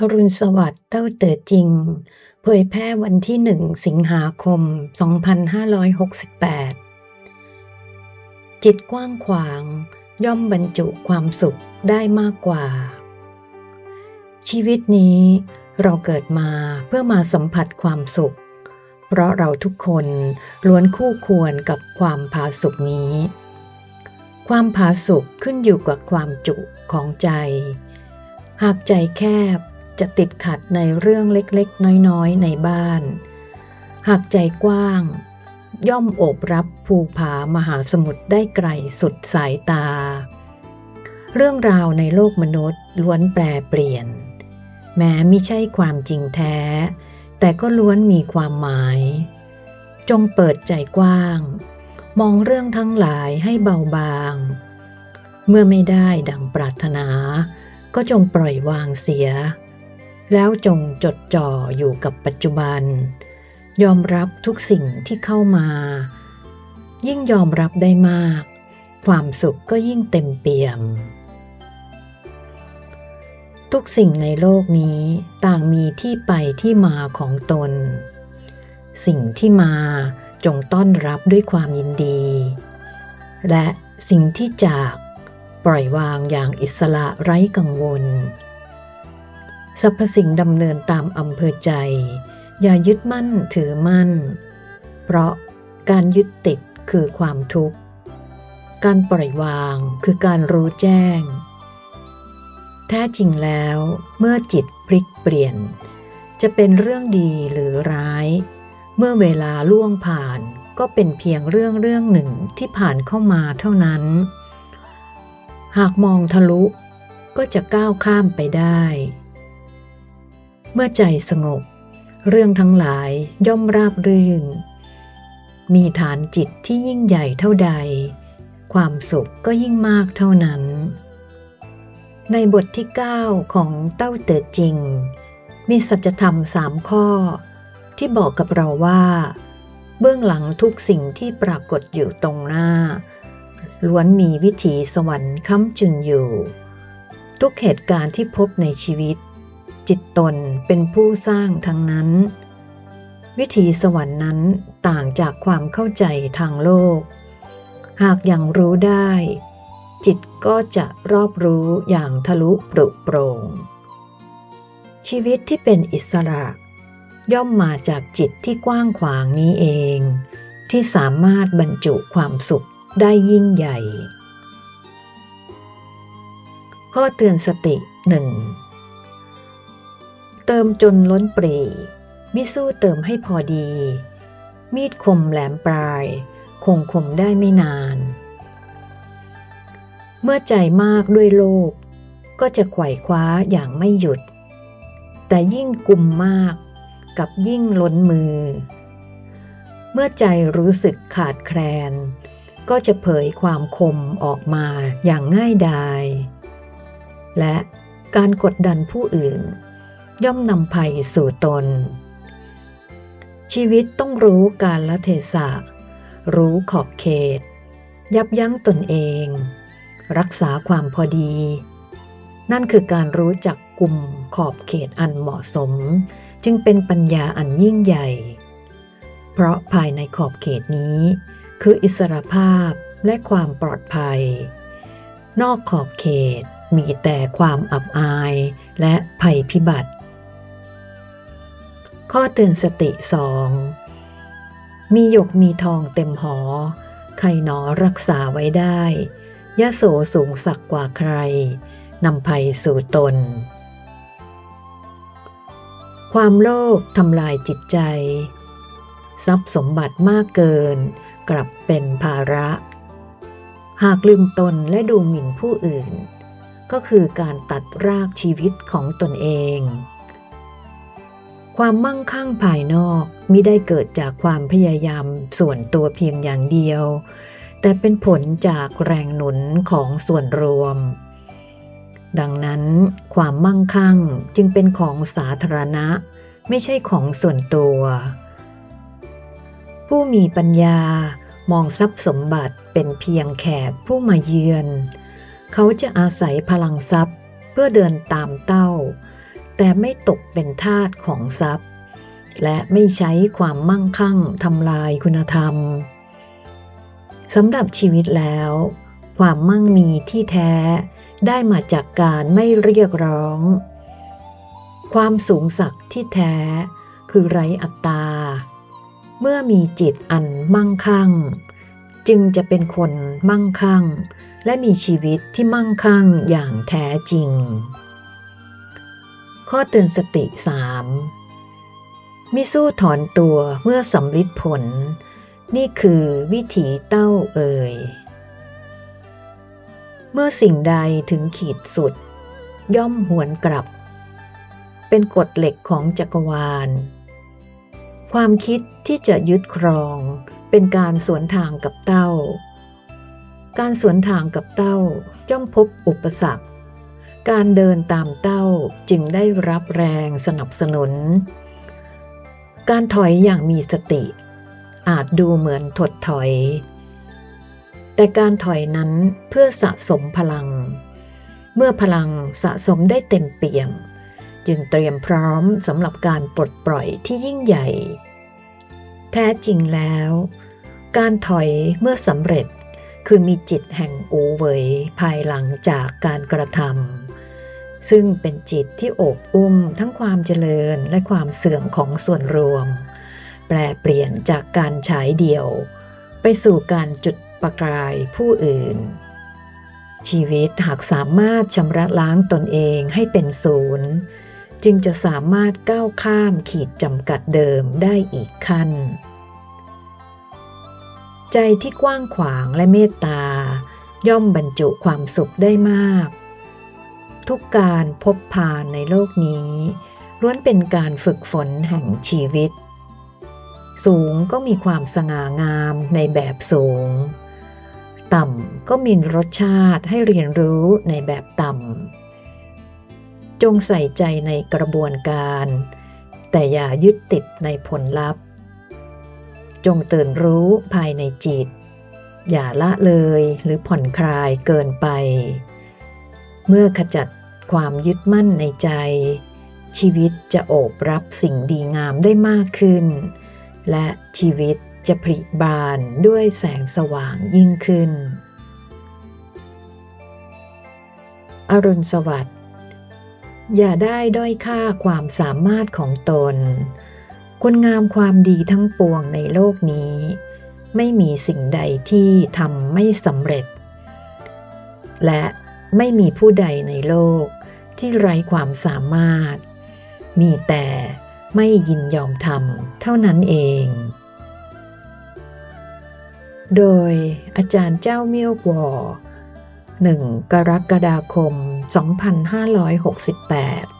อรุณสวัสดิ์เต้าเต๋อจริง เผยแพร่วันที่หนึ่งสิงหาคม 2568 จิตกว้างขวางย่อมบรรจุความสุขได้มากกว่า ชีวิตนี้เราเกิดมาเพื่อมาสัมผัสความสุข เพราะเราทุกคนล้วนคู่ควรกับความผาสุกนี้ ความผาสุกขึ้นอยู่กับความจุของใจ หากใจแคบ จะติดขัดในเรื่องเล็กๆ น้อยๆ ในบ้าน หากใจกว้าง ย่อมโอบรับภูผามหาสมุทรได้ไกลสุดสายตา เรื่องราวในโลกมนุษย์ล้วนแปรเปลี่ยน แม้ไม่ใช่ความจริงแท้ แต่ก็ล้วนมีความหมาย จงเปิดใจกว้าง มองเรื่องทั้งหลายให้เบาบาง เมื่อไม่ได้ดังปรารถนาก็จงปล่อยวางเสีย แล้วจงจดจ่ออยู่กับปัจจุบัน ยอมรับทุกสิ่งที่เข้ามา ยิ่งยอมรับได้มาก ความสุขก็ยิ่งเต็มเปี่ยม ทุกสิ่งในโลกนี้ต่างมีที่ไปที่มาของตน สิ่งที่มาจงต้อนรับด้วยความยินดี และสิ่งที่จากปล่อยวางอย่างอิสระไร้กังวล สรรพสิ่งดำเนินตามอำเภอใจ อย่ายึดมั่นถือมั่น เพราะการยึดติดคือความทุกข์ การปล่อยวางคือการรู้แจ้ง แท้จริงแล้วเมื่อจิตพลิกเปลี่ยน จะเป็นเรื่องดีหรือร้าย เมื่อเวลาล่วงผ่านก็เป็นเพียงเรื่องเรื่องหนึ่งที่ผ่านเข้ามาเท่านั้น หากมองทะลุก็จะก้าวข้ามไปได้ เมื่อใจสงบ เรื่องทั้งหลายย่อมราบรื่น มีฐานจิตที่ยิ่งใหญ่เท่าใด ความสุขก็ยิ่งมากเท่านั้น ในบทที่ 9 ของเต้าเต๋อจริง มีสัจธรรมสามข้อ ที่บอกกับเราว่า เบื้องหลังทุกสิ่งที่ปรากฏอยู่ตรงหน้า ล้วนมีวิถีสวรรค์ค้ำจุนอยู่ ทุกเหตุการณ์ที่พบในชีวิต จิตตนเป็นผู้สร้างทั้งนั้น วิถีสวรรค์นั้นต่างจากความเข้าใจทางโลก หากยังรู้ได้ จิตก็จะรอบรู้อย่างทะลุปรุโปร่งชีวิตที่เป็นอิสระ ย่อมมาจากจิตที่กว้างขวางนี้เอง ที่สามารถบรรจุความสุขได้ยิ่งใหญ่ ข้อเตือนสติหนึ่ง เติมจนล้นปรีมิสู้เติมให้พอดี มีดคมแหลมปลาย คงคมได้ไม่นาน เมื่อใจมากด้วยโลภก็จะไขว่คว้าอย่างไม่หยุด แต่ยิ่งกลุ่มมากกับยิ่งล้นมือ เมื่อใจรู้สึกขาดแคลน ก็จะเผยความคมออกมาอย่างง่ายดาย และการกดดันผู้อื่น ย่อมนำภัยสู่ตน ชีวิตต้องรู้การละเทศะ รู้ขอบเขต ยับยั้งตนเอง รักษาความพอดี นั่นคือการรู้จักกลุ่มขอบเขตอันเหมาะสม จึงเป็นปัญญาอันยิ่งใหญ่ เพราะภายในขอบเขตนี้ คืออิสรภาพและความปลอดภัย นอกขอบเขตมีแต่ความอับอายและภัยพิบัติ ข้อเตือนสติสองมีหยกมีทองเต็มหอ ใครหนอรักษาไว้ได้ยะโสสูงสักกว่าใครนำภัยสู่ตน ความโลภทำลายจิตใจ ทรัพย์สมบัติมากเกิน กลับเป็นภาระ หากลืมตนและดูหมิ่นผู้อื่น ก็คือการตัดรากชีวิตของตนเอง ความมั่งคั่งภายนอกมิได้เกิดจากความพยายามส่วนตัวเพียงอย่างเดียว แต่เป็นผลจากแรงหนุนของส่วนรวม ดังนั้น ความมั่งคั่งจึงเป็นของสาธารณะ ไม่ใช่ของส่วนตัว ผู้มีปัญญามองทรัพย์สมบัติเป็นเพียงแขกผู้มาเยือน เขาจะอาศัยพลังทรัพย์เพื่อเดินตามเต้า แต่ไม่ตกเป็นทาสของทรัพย์ และไม่ใช้ความมั่งคั่งทำลายคุณธรรมสำหรับชีวิตแล้ว ความมั่งมีที่แท้ได้มาจากการไม่เรียกร้อง ความสูงสักที่แท้คือไร้อัตตา เมื่อมีจิตอันมั่งคั่ง จึงจะเป็นคนมั่งคั่ง และมีชีวิตที่มั่งคั่งอย่างแท้จริง ข้อเตือนสติ 3. มิสู้ถอนตัวเมื่อสำลิดผล นี่คือวิถีเต้าเอ่ย เมื่อสิ่งใดถึงขีดสุด ย่อมหวนกลับ เป็นกฎเหล็กของจักรวาล ความคิดที่จะยึดครอง เป็นการสวนทางกับเต้า การสวนทางกับเต้าย่อมพบอุปสรรค การเดินตามเต้าจึงได้รับแรงสนับสนุน การถอยอย่างมีสติ อาจดูเหมือนถดถอย แต่การถอยนั้นเพื่อสะสมพลัง เมื่อพลังสะสมได้เต็มเปี่ยม จึงเตรียมพร้อมสำหรับการปลดปล่อยที่ยิ่งใหญ่ แท้จริงแล้ว การถอยเมื่อสำเร็จคือมีจิตแห่งอูเหวยภายหลังจากการกระทำ ซึ่งเป็นจิตที่โอบอุ้มทั้งความเจริญและความเสื่อมของส่วนรวม แปลเปลี่ยนจากการฉายเดี่ยว ไปสู่การจุดประกายผู้อื่น ชีวิตหากสามารถชำระล้างตนเองให้เป็นศูนย์ จึงจะสามารถก้าวข้ามขีดจำกัดเดิมได้อีกขั้น ใจที่กว้างขวางและเมตตาย่อมบรรจุความสุขได้มาก ทุกการพบพานในโลกนี้ ล้วนเป็นการฝึกฝนแห่งชีวิต สูงก็มีความสง่างามในแบบสูง ต่ำก็มีรสชาติให้เรียนรู้ในแบบต่ำ จงใส่ใจในกระบวนการ แต่อย่ายึดติดในผลลัพธ์ จงตื่นรู้ภายในจิต อย่าละเลยหรือผ่อนคลายเกินไป เมื่อขจัดความยึดมั่นในใจ ชีวิตจะโอบรับสิ่งดีงามได้มากขึ้น และชีวิตจะผลิบานด้วยแสงสว่างยิ่งขึ้น อรุณสวัสดิ์ อย่าได้ด้อยค่าความสามารถของตน คุณงามความดีทั้งปวงในโลกนี้ ไม่มีสิ่งใดที่ทำไม่สำเร็จ และ ไม่มีผู้ใดในโลกที่ไร้ความสามารถ มีแต่ไม่ยินยอมทำเท่านั้นเอง โดยอาจารย์เจ้าเมี่ยววอ1กรกฎาคม 2568